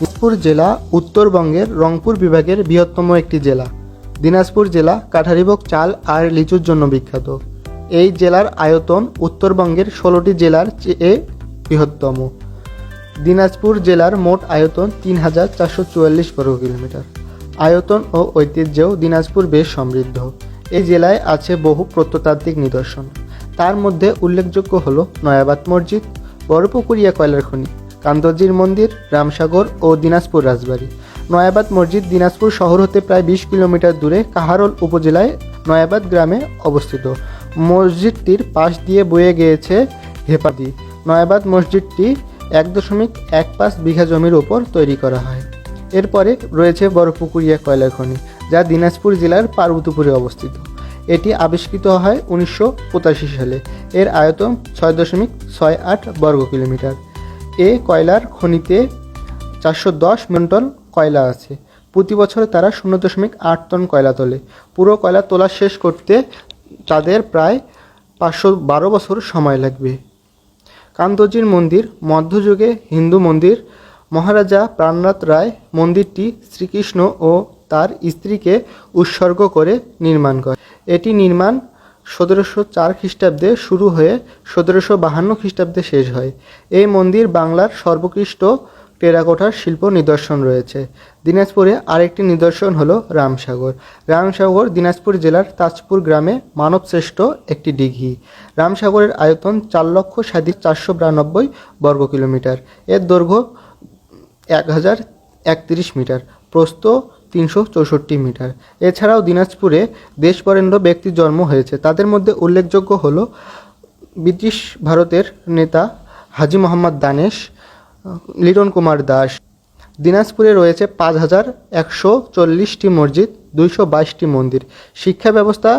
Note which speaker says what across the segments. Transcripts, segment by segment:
Speaker 1: দিনাজপুর জেলা উত্তরবঙ্গের রংপুর বিভাগের বৃহত্তম একটি জেলা। দিনাজপুর জেলা কাঠারিভোগ চাল আর লিচুর জন্য বিখ্যাত। এই জেলার আয়তন উত্তরবঙ্গের ষোলোটি জেলার চেয়ে বৃহত্তম। দিনাজপুর জেলার মোট আয়তন তিন হাজার চারশো চুয়াল্লিশ বর্গ কিলোমিটার। আয়তন ও ঐতিহ্যেও দিনাজপুর বেশ সমৃদ্ধ। এই জেলায় আছে বহু প্রত্নতাত্ত্বিক নিদর্শন। তার মধ্যে উল্লেখযোগ্য হল নয়াবাদ মসজিদ, বড়পুকুরিয়া কয়লার খনি কান্তজির মন্দির, রামসাগর ও দিনাজপুর রাজবাড়ি। নয়াবাদ মসজিদ দিনাজপুর শহর হতে প্রায় বিশ কিলোমিটার দূরে কাহারোল উপজেলায় নয়াবাদ গ্রামে অবস্থিত। মসজিদটির পাশ দিয়ে বয়ে গিয়েছে হেপাদি। নয়াবাদ মসজিদটি এক দশমিক এক পাঁচ বিঘা জমির ওপর তৈরি করা হয়। এরপরে রয়েছে বড়পুকুরিয়া কয়লা খনি, যা দিনাজপুর জেলার পার্বতীপুরে অবস্থিত। এটি আবিষ্কৃত হয় উনিশশো পঁচাশি সালে। এর আয়তন ছয় দশমিক ছয় আট বর্গ কিলোমিটার। এ কয়লার খনিতে চারশো দশ মেন্টন কয়লা আছে। প্রতি বছর তারা শূন্য দশমিক আট টন কয়লা তোলে। পুরো কয়লা তোলা শেষ করতে তাদের প্রায় পাঁচশো বারো বছর সময় লাগবে। কান্তজির মন্দির, মধ্যযুগে হিন্দু মন্দির, মহারাজা প্রাণনাথ রায় মন্দিরটি শ্রীকৃষ্ণ ও তার স্ত্রীকে উৎসর্গ করে নির্মাণ করে। এটি নির্মাণ সতেরোশো চার খ্রিস্টাব্দে শুরু হয়ে সতেরোশো বাহান্ন খ্রিস্টাব্দে শেষ হয়। এই মন্দির বাংলার সর্বোৎকৃষ্ট টেরাকোটার শিল্প নিদর্শন রয়েছে। দিনাজপুরে আরেকটি নিদর্শন হলো রামসাগর। রামসাগর দিনাজপুর জেলার তাজপুর গ্রামে মানবশ্রেষ্ঠ একটি দিঘি রামসাগরের আয়তন চার লক্ষ সাঁত্রিশ চারশো বিরানব্বই বর্গ কিলোমিটার। এর দৈর্ঘ্য এক হাজার একত্রিশ মিটার। প্রস্থ তিনশো চৌষট্টি মিটার। এছাড়াও দিনাজপুরে দেশবরেণ্য ব্যক্তির জন্ম হয়েছে। তাদের মধ্যে উল্লেখযোগ্য হল ব্রিটিশ ভারতের নেতা হাজি মোহাম্মদ দানেশ, লিটন কুমার দাস। দিনাজপুরে রয়েছে পাঁচ হাজার একশো চল্লিশটি মসজিদ, দুইশো বাইশটি মন্দির। শিক্ষা ব্যবস্থা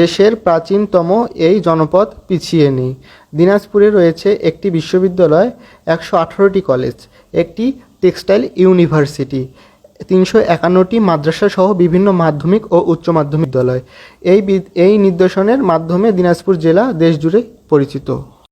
Speaker 1: দেশের প্রাচীনতম এই জনপদ পিছিয়ে নেই। দিনাজপুরে রয়েছে একটি বিশ্ববিদ্যালয়, একশো আঠারোটি কলেজ, একটি টেক্সটাইল ইউনিভার্সিটি। তিনশো একান্নটি মাদ্রাসা সহ বিভিন্ন মাধ্যমিক ও উচ্চ মাধ্যমিক বিদ্যালয়। এই এই নির্দেশনের মাধ্যমে দিনাজপুর জেলা দেশজুড়ে পরিচিত।